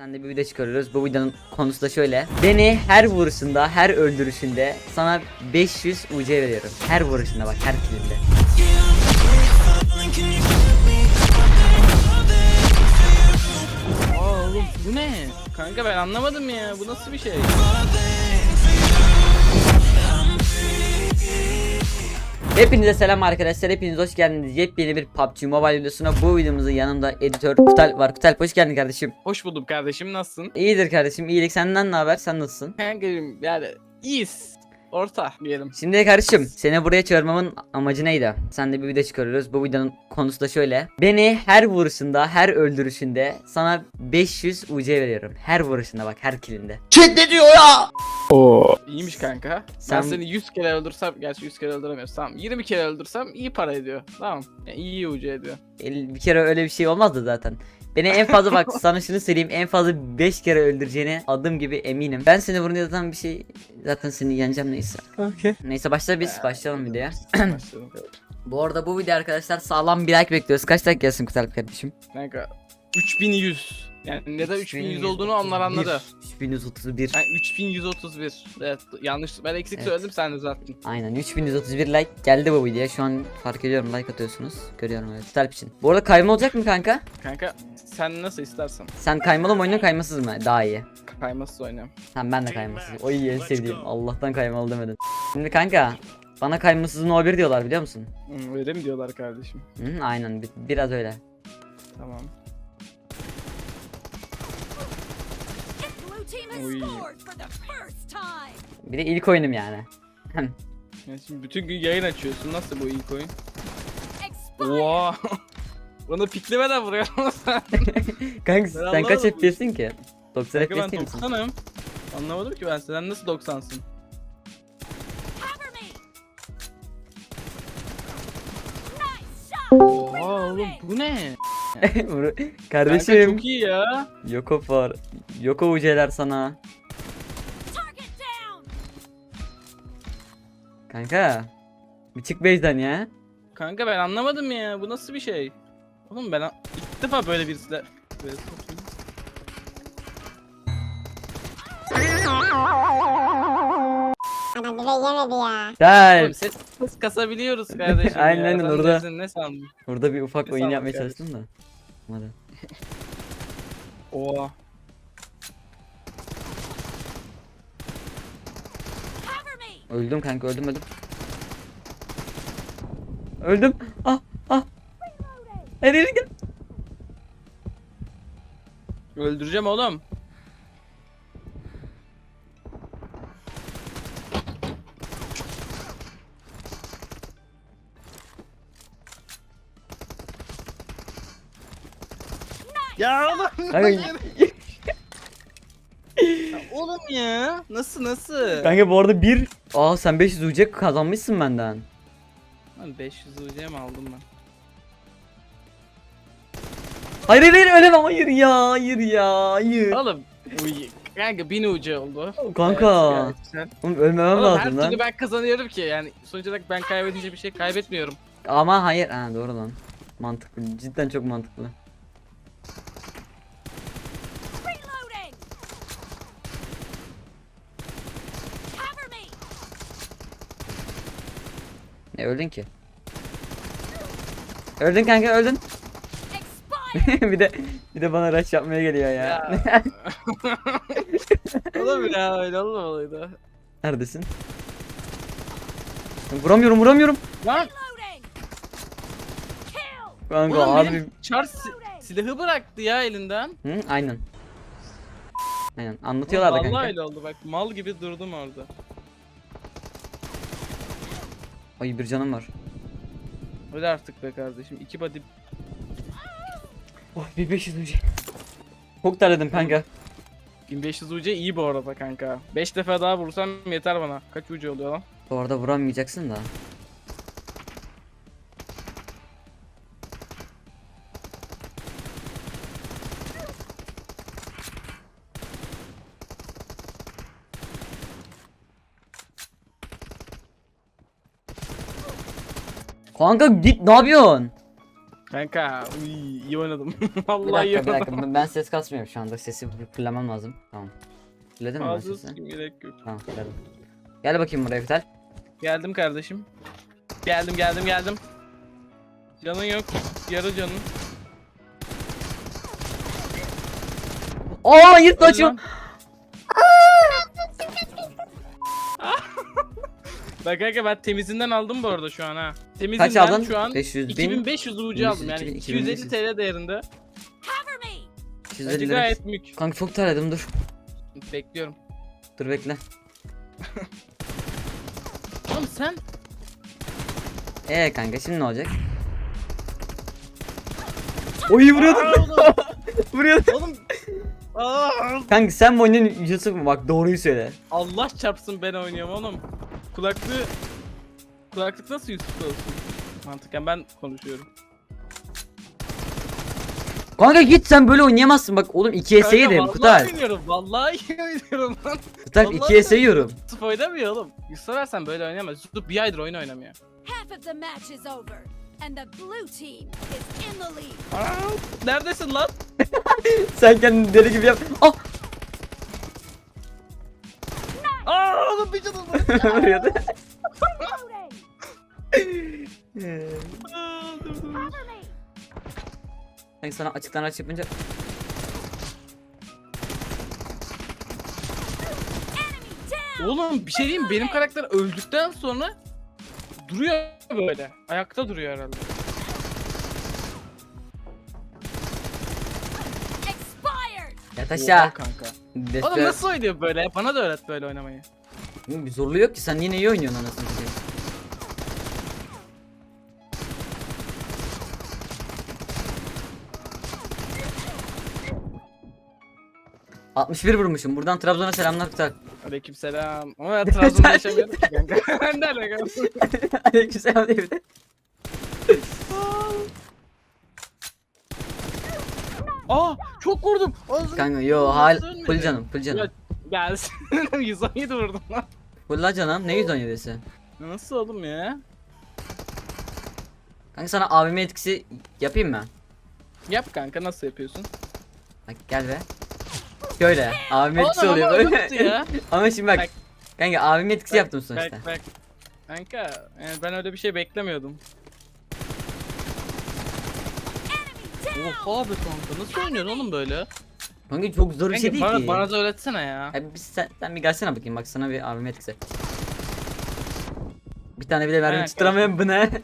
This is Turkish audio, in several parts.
Sen de bir video çıkarıyoruz. Bu videonun konusu da şöyle. Beni her vuruşunda, her öldürüşünde sana 500 UC veriyorum. Her vuruşunda bak, her kilinde. Aa oğlum bu ne? Kanka ben anlamadım ya. Bu nasıl bir şey? Hepinize selam arkadaşlar. Hepiniz hoş geldiniz. Yepyeni bir PUBG Mobile videosuna. Bu videomuzun yanında editör Kutal var. Kutal hoş geldin kardeşim. Hoş buldum kardeşim nasılsın? İyidir kardeşim. İyilik senden ne haber? Sen nasılsın? Kankacım yani iyiyiz. Orta diyelim. Şimdi kardeşim seni buraya çağırmamın amacı neydi? Sen de bir video çıkarıyoruz. Bu videonun konusu da şöyle. Beni her vuruşunda, her öldürüşünde sana 500 UC veriyorum. Her vuruşunda bak, her kilinde. Oo. İyiymiş kanka. Sen- Ben seni 100 kere öldürsem, gerçi 100 kere öldüremiyoruz. Tamam 20 kere öldürsem iyi para ediyor. Tamam. Yani iyi ucu ediyor. El- Bir kere öyle bir şey olmazdı zaten. Beni en fazla bak sana şunu söyleyeyim en fazla 5 kere öldüreceğine adım gibi eminim. Ben seni vurunca zaten bir şey zaten seni yeneceğim neyse. Okey. Neyse başla biz başlayalım videoya. Başlayalım. Bu arada bu video arkadaşlar sağlam bir like bekliyoruz. Kaç like gelsin Kutalp kardeşim? Kanka 3100. Yani neden 3100 olduğunu onlar anladı. 3131. Yani 3131. Evet yanlış. Ben eksik Evet. söyledim sen düzelttin. Aynen 3131 like geldi bu videoya. Şu an fark ediyorum like atıyorsunuz. Görüyorum evet. Kutalp için. Bu arada kayma olacak mı kanka? Kanka sen nasıl istersen. Sen kaymalı mı oynuyorsun kaymasız mı? Daha iyi. Kaymasız oynayalım. Tamam ben de kaymasız. O iyi en sevdiğim. Allah'tan kaymalı demedin. Şimdi kanka bana kaymasız no 1 diyorlar biliyor musun? Hı, öyle mi diyorlar kardeşim? Hı, aynen bi- biraz öyle. Tamam. Bir de ilk oyunum yani. Yani şimdi bütün gün yayın açıyorsun. Nasıl bu ilk oyun? Oha. Bana piklemeden vuruyorsun sen. kanka sen anlamadım kaç bu FPS'sin ki? 90 Kanka ben FPS değil misin? 90'ım. Anlamadım ki ben sen nasıl 90'sın? Cover me. Nice shot. Oha oğlum bu ne? Vur- Kanka Kardeşim. çok iyi ya. Yoko var. Yoko UC'ler sana. Kanka. Bir çık base'den ya. Kanka ben anlamadım ya. Bu nasıl bir şey? Oğlum ben ilk defa böyle birisiyle... Böyle Adam bize yemedi ya. Gel. Ses, ses kasabiliyoruz kardeşim Aynen, ya. aynen, Sen orada. dersin, Ne sandın? Burada bir ufak Ne oyun yapmaya kardeşim? çalıştım da. Olmadı. Oha. Öldüm kanka öldüm öldüm. Öldüm. Ah ah. Hayır gel. Öldüreceğim oğlum. Ya oğlum. Kanka, oğlum ya. Nasıl nasıl? kanka bu arada bir... Aa sen 500 UC kazanmışsın benden. Lan 500 UC mi aldım ben? Hayır hayır hayır ölemem hayır ya hayır ya hayır. Oğlum. Uy, kanka 1000 UC oldu. Kanka. Evet, güzel. Oğlum ölmemem Oğlum her lazım lan. türlü ben kazanıyorum ki yani sonuç olarak ben kaybedince bir şey kaybetmiyorum. Ama hayır. Ha doğru lan. Mantıklı. Cidden çok mantıklı. Ne öldün ki? Öldün kanka öldün. Bir de bir de bana rush yapmaya geliyor ya. Ya. Oğlum ya öyle olmamalıydı. Neredesin? Vuramıyorum vuramıyorum. Lan. Kanka oğlum abi. benim si- silahı bıraktı ya elinden. Hı, aynen. Aynen anlatıyorlar da Vallahi kanka. öyle oldu bak mal gibi durdum orada. Ay bir canım var. Öyle artık be kardeşim. İki body Oh 1500 önce. Çok terledim kanka. 1500 UC iyi bu arada kanka. 5 defa daha vursam yeter bana. Kaç UC oluyor lan? Bu arada vuramayacaksın da. Kanka git ne yapıyorsun? Kanka uy, iyi oynadım. Bir Vallahi iyi dakika bir oynadım. dakika ben- ben ses kasmıyorum şu anda sesi fırlamam lazım. Tamam. Fırladın mı ben Ağzı sesi? sıkayım, gerek yok. Tamam fırladım. Gel bakayım buraya Kutal. Geldim kardeşim. Geldim geldim geldim. Canın yok. Yarı canın. Oo yırt Öl. Bak kanka ben temizinden aldım bu arada şu an ha. Temizinden Kaç aldın? şu an 500 bin. 2500 ucu aldım yani 2000, 250 2500. TL değerinde. Cover me. 250 Bence lira. gayet mük. Kanka çok terledim dur. Bekliyorum. Dur bekle. Oğlum sen Ee kanka şimdi ne olacak? Oy vuruyordum. Aa, oğlum, vuruyordum. oğlum. Aa, Kanka sen mi oynuyorsun Yusuf mu? Bak doğruyu söyle. Allah çarpsın ben oynuyorum oğlum. Kulaklığı Kulaklık nasıl Yusuf'ta olsun? Mantıken ben konuşuyorum. Kanka git sen böyle oynayamazsın bak oğlum 2 S yedim Kanka, Kutal. Vallahi oynuyorum. Vallahi oynuyorum lan. Kutal vallahi 2 S yiyorum. Yusuf oynamıyor oğlum. Yusuf versen böyle oynayamaz. Yusuf bir aydır oyun oynamıyor. Half of the match is over, and the blue team is in the lead. Aa, neredesin lan? Sen kendini deli gibi yap. Ah Aa oğlum bir canım var. vuruyordu. Aa, dur, dur. Sana açıktan aç yapınca. Oğlum bir şey diyeyim mi? benim karakter öldükten sonra duruyor böyle. Ayakta duruyor herhalde. Oha aşağı. kanka. Oğlum nasıl oynuyor böyle? Bana da öğret böyle oynamayı. Oğlum Bir zorluğu yok ki sen yine iyi oynuyorsun anasını satayım. ...61 vurmuşum. Buradan Trabzon'a selamlar Kutal. Aleykümselam. Ama ben Trabzon'da yaşamıyorum ki kanka. De alakası. Aleykümselam diye bir de. Aa çok vurdum. Ağzını- Kanka yo hal Nasıl ölmedi? full canım full canım. Ya, Gelsin. 117 vurdum lan. Full la canım ne 117'si? Nasıl oğlum ya? Kanka sana AVM etkisi yapayım mı? Yap kanka nasıl yapıyorsun? Bak gel be. Şöyle AVM etkisi Oğlum oluyor ama böyle. ya. ama şimdi bak. Bak. Kanka AVM etkisi yaptım sonuçta. Bak bak. Kanka yani ben öyle bir şey beklemiyordum. Oha be kanka nasıl oynuyorsun oğlum böyle? Kanka çok zor bir şey Kanka değil bana, ki. bana da öğretsene ya. Abi biz sen, sen bir gelsene bakayım bak sana bir AVM etkisi. Bir tane bile mermi Aynen, tutturamıyorum bu ne?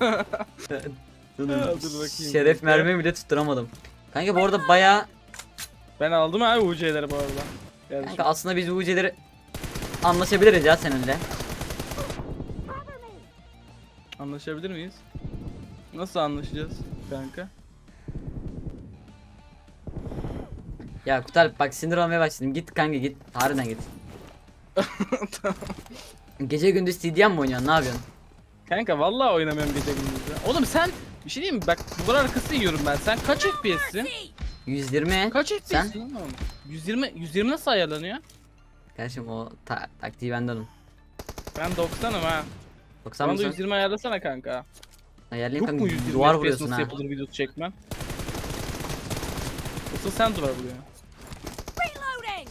dur bakayım. Şeref mermi bile tutturamadım. Kanka bu arada baya Ben aldım abi UC'leri bu arada. Kanka aslında biz bu UC'leri anlaşabiliriz ya seninle. Anlaşabilir miyiz? Nasıl anlaşacağız kanka? Ya Kutal bak sinir olmaya başladım. Git kanka git. Harbiden git. Tamam. Gece gündüz CD'm mi oynuyorsun? Ne yapıyorsun? Kanka vallahi oynamıyorum gece gündüz ya. Oğlum sen bir şey diyeyim mi? Bak duvar arkası yiyorum ben. Sen kaç FPS'sin? Mercy. 120. Kaç Sen? FPS'sin oğlum? 120 120 nasıl ayarlanıyor? Kardeşim o ta taktiği benden onun. Ben 90'ım ha. 90 Bana da mısın? 120 ayarlasana kanka. Ayarlayayım Yok kanka. mu 120 Duvar FPS vuruyorsun nasıl ha. yapılır videosu çekmem? Asıl sen duvar vuruyorsun. Reloading.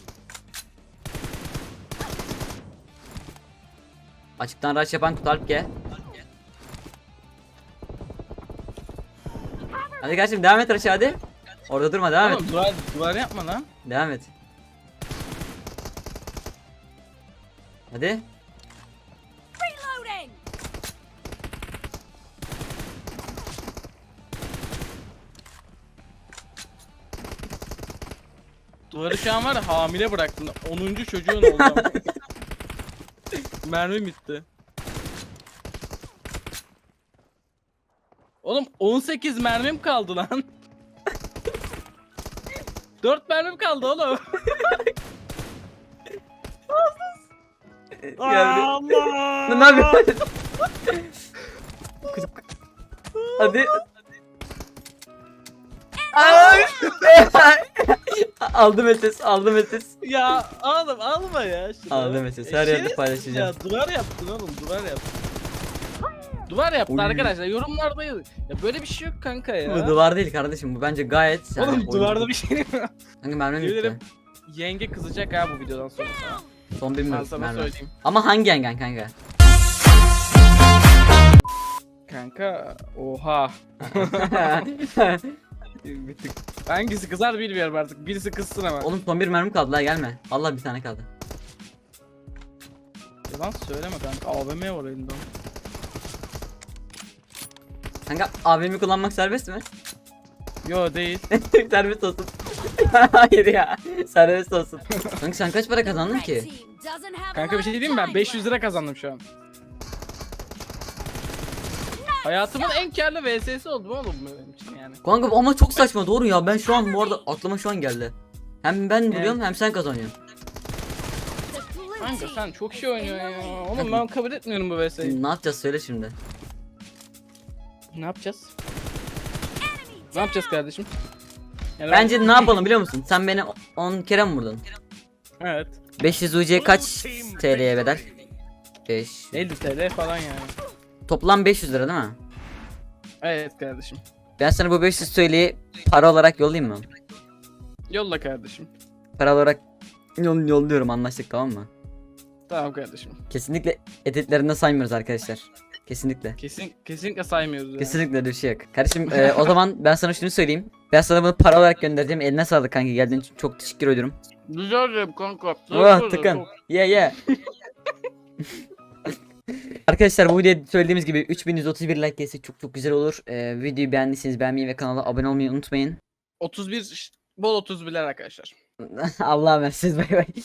Açıktan rush yapan Kutalp gel. Hadi kardeşim devam et rush hadi. Orada durma devam et. Oğlum duvar, duvar yapma lan. Devam et. Hadi. Reloading. Duvarı şu an var ya hamile bıraktın. 10. çocuğun oldu. Mermi bitti. Oğlum 18 mermim kaldı lan. 4 mermim kaldı oğlum. Allah! Ne yapıyorsun? Hadi. Ay! aldım etes, aldım etes. Ya oğlum alma ya. şunu. Aldım mesela, E, her yerde şerefsiz paylaşacağım. Ya duvar yaptın oğlum duvar yaptın. Duvar yaptı Oy. arkadaşlar. Yorumlarda yazın. Ya böyle bir şey yok kanka ya. Bu duvar değil kardeşim bu bence gayet yani Oğlum oyun- duvarda bir şey mi var? Kanka mermim bitti. Gelirim. Yenge kızacak ha bu videodan sonra sana. Son bir Ben mermi. sana söyleyeyim. Ama hangi yengen kanka? Kanka oha. Bir tık. Hangisi kızar bilmiyorum artık. Birisi kızsın ama. Oğlum son bir mermi kaldı la gelme. Allah bir tane kaldı. Yalan söyleme kanka. AVM var elinde. Kanka AVM'i kullanmak serbest mi? Yo değil. serbest olsun. Hayır ya. Serbest olsun. Kanka sen kaç para kazandın ki? Kanka bir şey diyeyim mi ben? time 500 lira kazandım şu an. Hayatımın en karlı VS'si oldu oğlum benim için yani. Kanka ama çok saçma doğru ya. Ben şu an bu arada aklıma şu an geldi. Hem ben vuruyorum hem sen kazanıyorsun. Kanka sen çok şey oynuyorsun ya. Oğlum ben kabul etmiyorum bu VS'yi. Ne yapacağız söyle şimdi. Ne yapacağız? Ne yapacağız kardeşim? Yani Bence ne yapalım biliyor musun? Sen beni 10 kere mi vurdun? Evet. 500 UC kaç TL'ye bedel? 5. 50 TL falan yani. Toplam 500 lira değil mi? Evet kardeşim. Ben sana bu 500 TL'yi para olarak yollayayım mı? Yolla kardeşim. Para olarak yol yolluyorum anlaştık tamam mı? Tamam kardeşim. Kesinlikle editlerinde saymıyoruz arkadaşlar. Kesinlikle. Kesin kesinlikle saymıyoruz yani. Kesinlikle öyle bir şey yok. Kardeşim e, o zaman ben sana şunu söyleyeyim. Ben sana bunu para olarak göndereceğim. Eline sağlık kanka geldiğin için çok teşekkür ediyorum. Rica ederim kanka. Oh tıkın. Ye ye. Arkadaşlar bu videoda söylediğimiz gibi 3131 like gelirse çok çok güzel olur. Ee, videoyu beğendiyseniz beğenmeyi ve kanala abone olmayı unutmayın. 31 bol 31'ler arkadaşlar. Allah'a emanet bay bay.